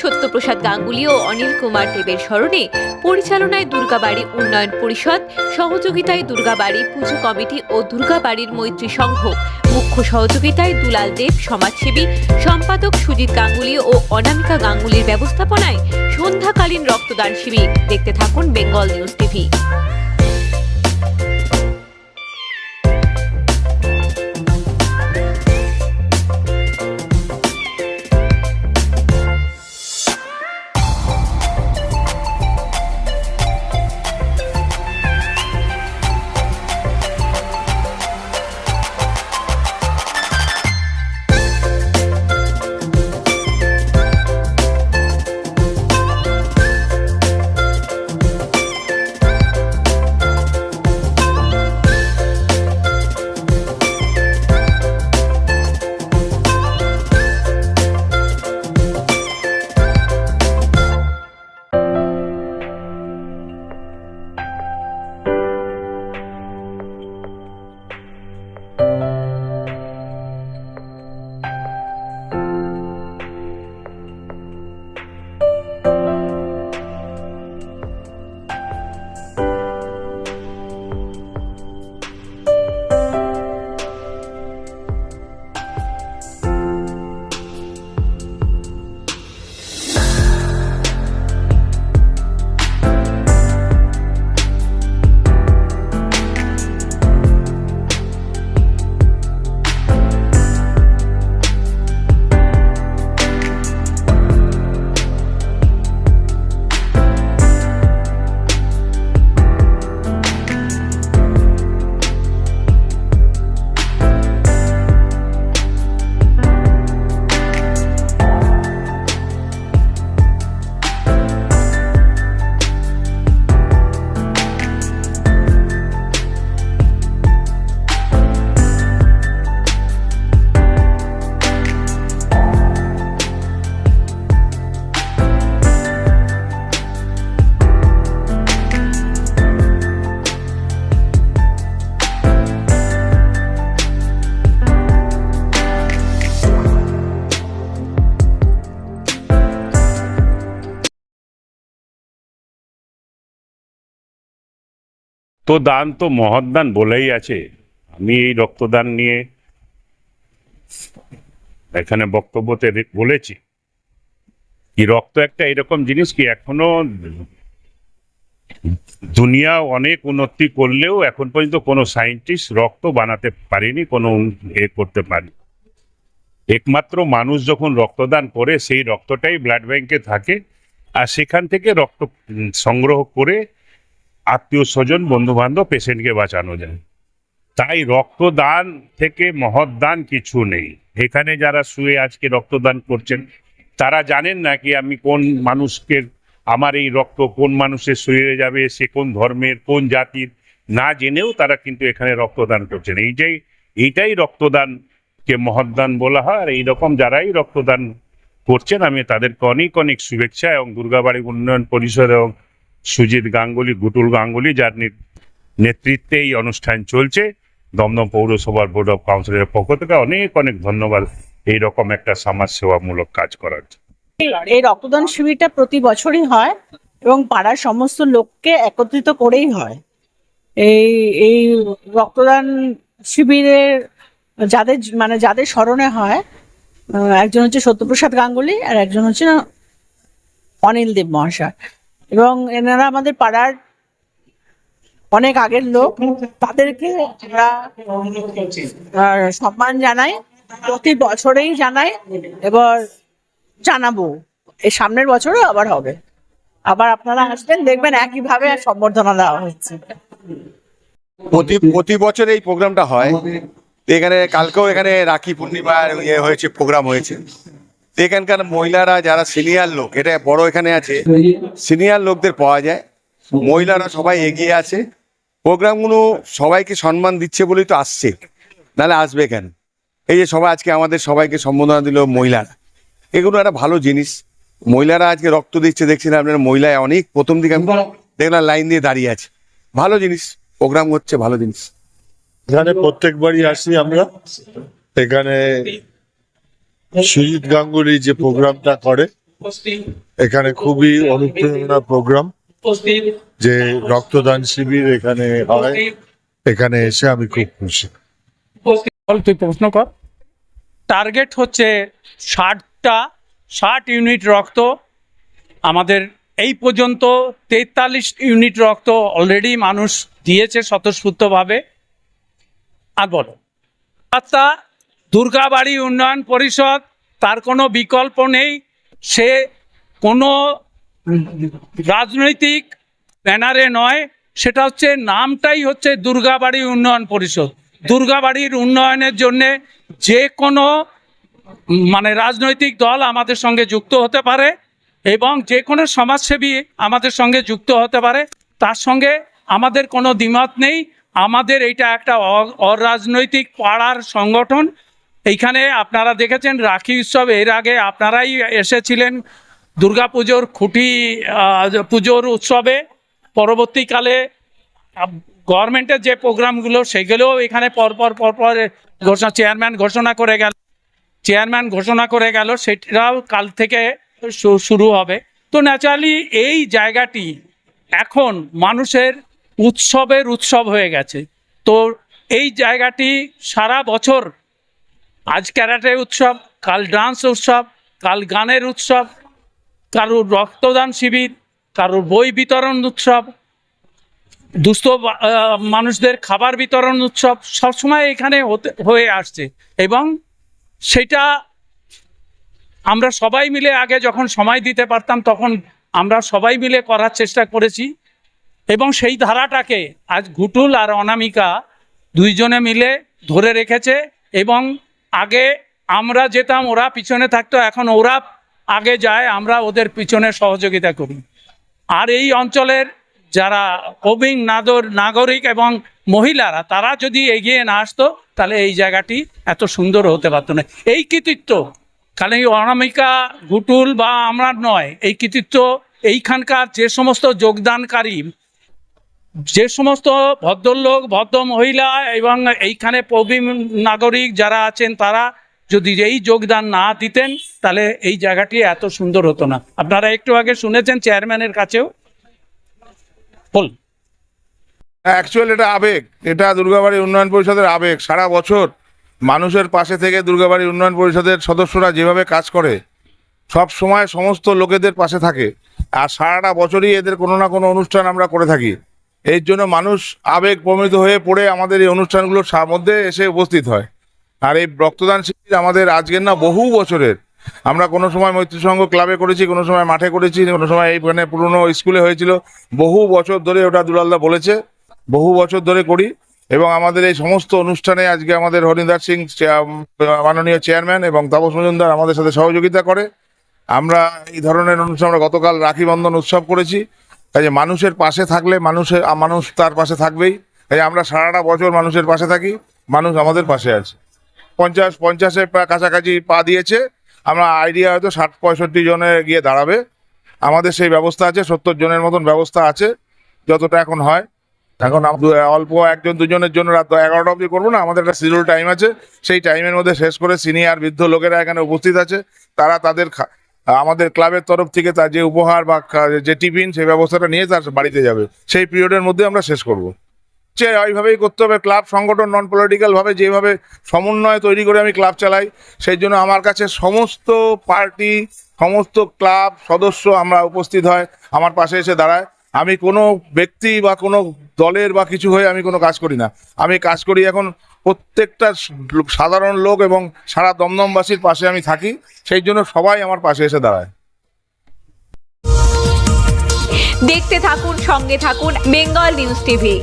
সত্যপ্রসাদ গাঙ্গুলি ও অনিল কুমার দেবের স্মরণে পরিচালনায় দুর্গাবাড়ি উন্নয়ন পরিষদ, সহযোগিতায় দুর্গাবাড়ি পুজো কমিটি ও দুর্গাবাড়ির মৈত্রী সংঘ, মুখ্য সহযোগিতায় দুলাল দেব সমাজসেবী, সম্পাদক সুজিত গাঙ্গুলি ও অনামিকা গাঙ্গুলির ব্যবস্থাপনায় সন্ধ্যাকালীন রক্তদান শিবির। দেখতে থাকুন বেঙ্গল নিউজ টিভি। তো দান তো মহৎদান বলেই আছে। আমি এই রক্তদান নিয়ে এখানে বক্তব্যতে বলেছি। কি রক্ত একটা এরকম জিনিস কি এখনও দুনিয়া অনেক উন্নতি করলেও এখন পর্যন্ত কোনো সায়েন্টিস্ট রক্ত বানাতে পারেনি, কোনো এ করতে পারে একমাত্র মানুষ যখন রক্তদান করে সেই রক্তটাই ব্লাড ব্যাংকে থাকে আর সেখান থেকে রক্ত সংগ্রহ করে আত্মীয় স্বজন বন্ধু বান্ধব পেশেন্টকে বাঁচানো যায়। তাই রক্তদান থেকে মহৎ দান কিছু নেই। এখানে যারা শুয়ে আজকে রক্তদান করছেন, তারা জানেন না কি আমি কোন মানুষকে, আমার এই রক্ত কোন মানুষের শরীরে যাবে, সে কোন ধর্মের, কোন জাতির, না জেনেও তারা কিন্তু এখানে রক্তদান করছেন। এই এইটাই এইটাই রক্তদানকে মহৎদান বলা হয়, আর এইরকম যারাই রক্তদান করছেন, আমি তাদেরকে অনেক অনেক শুভেচ্ছা এবং দুর্গাবাড়ি উন্নয়ন পরিষদ এবং সুজিত গাঙ্গুলি, গুটুল গাঙ্গুলি, যার নেতৃত্বে এই অনুষ্ঠান চলছে। দমদম পৌরসভার বোর্ড অফ কাউন্সিলের পক্ষ থেকে অনেক অনেক ধন্যবাদ। এই রকম একটা সমাজ সেবামূলক কাজ করার এই রক্তদান শিবিরটা প্রতি বছরই হয় এবং পাড়ার সমস্ত লোককে একত্রিত করেই হয়। এই এই রক্তদান শিবিরের যাদের মানে যাদের স্মরণে হয় একজন হচ্ছে সত্যপ্রসাদ গাঙ্গুলি আর একজন হচ্ছে অনিল দেব মহাশয়। এবং এনারা আমাদের পাড়ার অনেক আগের লোক, তাদেরকে সম্মান জানাই, প্রতি বছরেই জানাই, এবার জানাব। এই সামনের বছরও আবার হবে। আবার আপনারা আসবেন, দেখবেন একইভাবে সম্বর্ধনা দেওয়া হচ্ছে। প্রতি প্রতি বছর এই প্রোগ্রামটা হয়। এখানে কালকেও এখানে রাখি পূর্ণিমার ইয়ে হয়েছে, প্রোগ্রাম হয়েছে। এখানকার মহিলারা যারা সিনিয়র লোক, এটা বড় এখানে আছে সিনিয়র লোকদের পাওয়া যায়। মহিলারা সবাই এগিয়ে আছে। প্রোগ্রামগুলো সবাইকে সম্মান দিচ্ছে বলেই তো আসছে। নাহলে আসবে কেন? এই যে সবাই আজকে আমাদের সবাইকে সম্বোধনা দিল মহিলারা। এগুলো একটা ভালো জিনিস। মহিলারা আজকে রক্ত দিচ্ছে, দেখছেন আপনার মহিলায় অনেক। প্রথম দিকে আমি দেখলাম লাইন দিয়ে দাঁড়িয়ে আছে। ভালো জিনিস। প্রোগ্রাম হচ্ছে ভালো জিনিস। এখানে প্রত্যেকবারই আসি আমরা। এখানে সুজিত গাঙ্গুলি যে প্রোগ্রামটা করে এখানে খুবই অনুপ্রেরণা প্রোগ্রাম যে রক্তদান শিবির এখানে হয় এখানে এসে আমি খুব খুশি। বল তুই প্রশ্ন কর। টার্গেট হচ্ছে ষাটটা ষাট ইউনিট রক্ত আমাদের এই পর্যন্ত তেতাল্লিশ ইউনিট রক্ত অলরেডি মানুষ দিয়েছে স্বতঃস্ফূর্তভাবে। আর বলো আচ্ছা দুর্গাবাড়ি উন্নয়ন পরিষদ, তার কোনো বিকল্প নেই। সে কোনো রাজনৈতিক ব্যানারে নয়, সেটা হচ্ছে নামটাই হচ্ছে দুর্গাবাড়ি উন্নয়ন পরিষদ। দুর্গাবাড়ির উন্নয়নের জন্যে যে কোনো মানে রাজনৈতিক দল আমাদের সঙ্গে যুক্ত হতে পারে এবং যে কোনো সমাজসেবী আমাদের সঙ্গে যুক্ত হতে পারে। তার সঙ্গে আমাদের কোনো দ্বিমত নেই। আমাদের এইটা একটা অরাজনৈতিক পাড়ার সংগঠন। এইখানে আপনারা দেখেছেন রাখি উৎসব এর আগে আপনারাই এসেছিলেন দুর্গা পুজোর খুঁটি পুজোর উৎসবে। পরবর্তীকালে গভর্নমেন্টের যে প্রোগ্রামগুলো সেগুলোও এখানে পরপর পরপর ঘোষণা, চেয়ারম্যান ঘোষণা করে গেল। চেয়ারম্যান ঘোষণা করে গেল, সেটাও কাল থেকে শুরু হবে। তো ন্যাচারালি এই জায়গাটি এখন মানুষের উৎসবের উৎসব হয়ে গেছে। তো এই জায়গাটি সারা বছর আজ ক্যারাটে উৎসব, কাল ডান্স উৎসব, কাল গানের উৎসব কারোর রক্তদান শিবির কারোর বই বিতরণ উৎসব, দুস্থ মানুষদের খাবার বিতরণ উৎসব সবসময় এখানে হতে, হয়ে আসছে। এবং সেটা আমরা সবাই মিলে আগে যখন সময় দিতে পারতাম তখন আমরা সবাই মিলে করার চেষ্টা করেছি। এবং সেই ধারাটাকে আজ ঘুটুল আর অনামিকা দুইজনে মিলে ধরে রেখেছে এবং আগে আমরা যেতাম, ওরা পিছনে থাকতো, এখন ওরা আগে যায়, আমরা ওদের পিছনে সহযোগিতা করি। আর এই অঞ্চলের যারা প্রবীণ নাদর নাগরিক এবং মহিলারা, তারা যদি এগিয়ে না আসতো, তাহলে এই জায়গাটি এত সুন্দর হতে পারতো না। এই কৃতিত্ব কারণ এই অনামিকা, গুটুল বা আমরা নয়, এই কৃতিত্ব, এইখানকার যে সমস্ত যোগদানকারী যে সমস্ত ভদ্রলোক, ভদ্র মহিলা এবং এইখানে প্রবীণ নাগরিক যারা আছেন, তারা যদি এই যোগদান না দিতেন, তাহলে এই জায়গাটি এত সুন্দর হতো না। আপনারা একটু আগে শুনেছেন চেয়ারম্যানের কাছেও? বল অ্যাকচুয়াল এটা আবেগ। এটা দুর্গাবাড়ি উন্নয়ন পরিষদের আবেগ। সারা বছর মানুষের পাশে থেকে দুর্গাবাড়ি উন্নয়ন পরিষদের সদস্যরা যেভাবে কাজ করে, সব সময় সমস্ত লোকেদের পাশে থাকে। আর সারাটা বছরই এদের কোনো না কোনো অনুষ্ঠান আমরা করে থাকি। এর জন্য মানুষ আবেগ প্রমিত হয়ে পড়ে আমাদের এই অনুষ্ঠানগুলোর মধ্যে এসে উপস্থিত হয়। আর এই রক্তদান শিবির আমাদের আজকের না বহু বছরের। আমরা কোনো সময় মৈত্রী সংঘ ক্লাবে করেছি, কোনো সময় মাঠে করেছি, কোনো সময় এইখানে পুরনো স্কুলে হয়েছিল। বহু বছর ধরে ওটা দুলালদা বলেছে, বহু বছর ধরে করি। এবং আমাদের এই সমস্ত অনুষ্ঠানে আজকে আমাদের হরিন্দার সিং মাননীয় চেয়ারম্যান এবং তাপস মজুমদার আমাদের সাথে সহযোগিতা করে। আমরা এই ধরনের অনুষ্ঠান আমরা গতকাল রাখি বন্ধন উৎসব করেছি। কাজে মানুষের পাশে থাকলে মানুষের মানুষ তার পাশে থাকবেই। তাই আমরা সারাটা বছর মানুষের পাশে থাকি, মানুষ আমাদের পাশে আছে। পঞ্চাশ, পঞ্চাশের কাছাকাছি পা দিয়েছে, আমরা আইডিয়া হয়তো ষাট, পঁয়ষট্টি জনে গিয়ে দাঁড়াবে। আমাদের সেই ব্যবস্থা আছে, সত্তর জনের মতন ব্যবস্থা আছে, যতটা এখন হয়। এখন অল্প একজন, দুজনের জন্য রাত এগারোটা অবধি করব না, আমাদের একটা শিডিউল টাইম আছে। সেই টাইমের মধ্যে শেষ করে সিনিয়র বৃদ্ধ লোকেরা এখানে উপস্থিত আছে, তারা তাদের আমাদের ক্লাবের তরফ থেকে তার যে উপহার বা যে টিফিন, সেই ব্যবস্থাটা নিয়ে তার বাড়িতে যাবে। সেই পিরিয়ডের মধ্যে আমরা শেষ করব। সে ওইভাবেই করতে হবে। ক্লাব সংগঠন নন পলিটিক্যালভাবে যেভাবে সমন্বয় তৈরি করে আমি ক্লাব চালাই, সেই জন্য আমার কাছে সমস্ত পার্টি, সমস্ত ক্লাব সদস্য আমরা উপস্থিত হয়, আমার পাশে এসে দাঁড়ায়। আমি কোনো ব্যক্তি বা কোনো দলের বা কিছু হয়ে আমি কোনো কাজ করি না। আমি কাজ করি এখন প্রত্যেকটা সাধারণ লোক এবং সারা দমদমবাসীর পাশে আমি থাকি, সেই জন্য সবাই আমার পাশে এসে দাঁড়ায়। দেখতে থাকুন, সঙ্গে থাকুন বেঙ্গল নিউজ টিভি।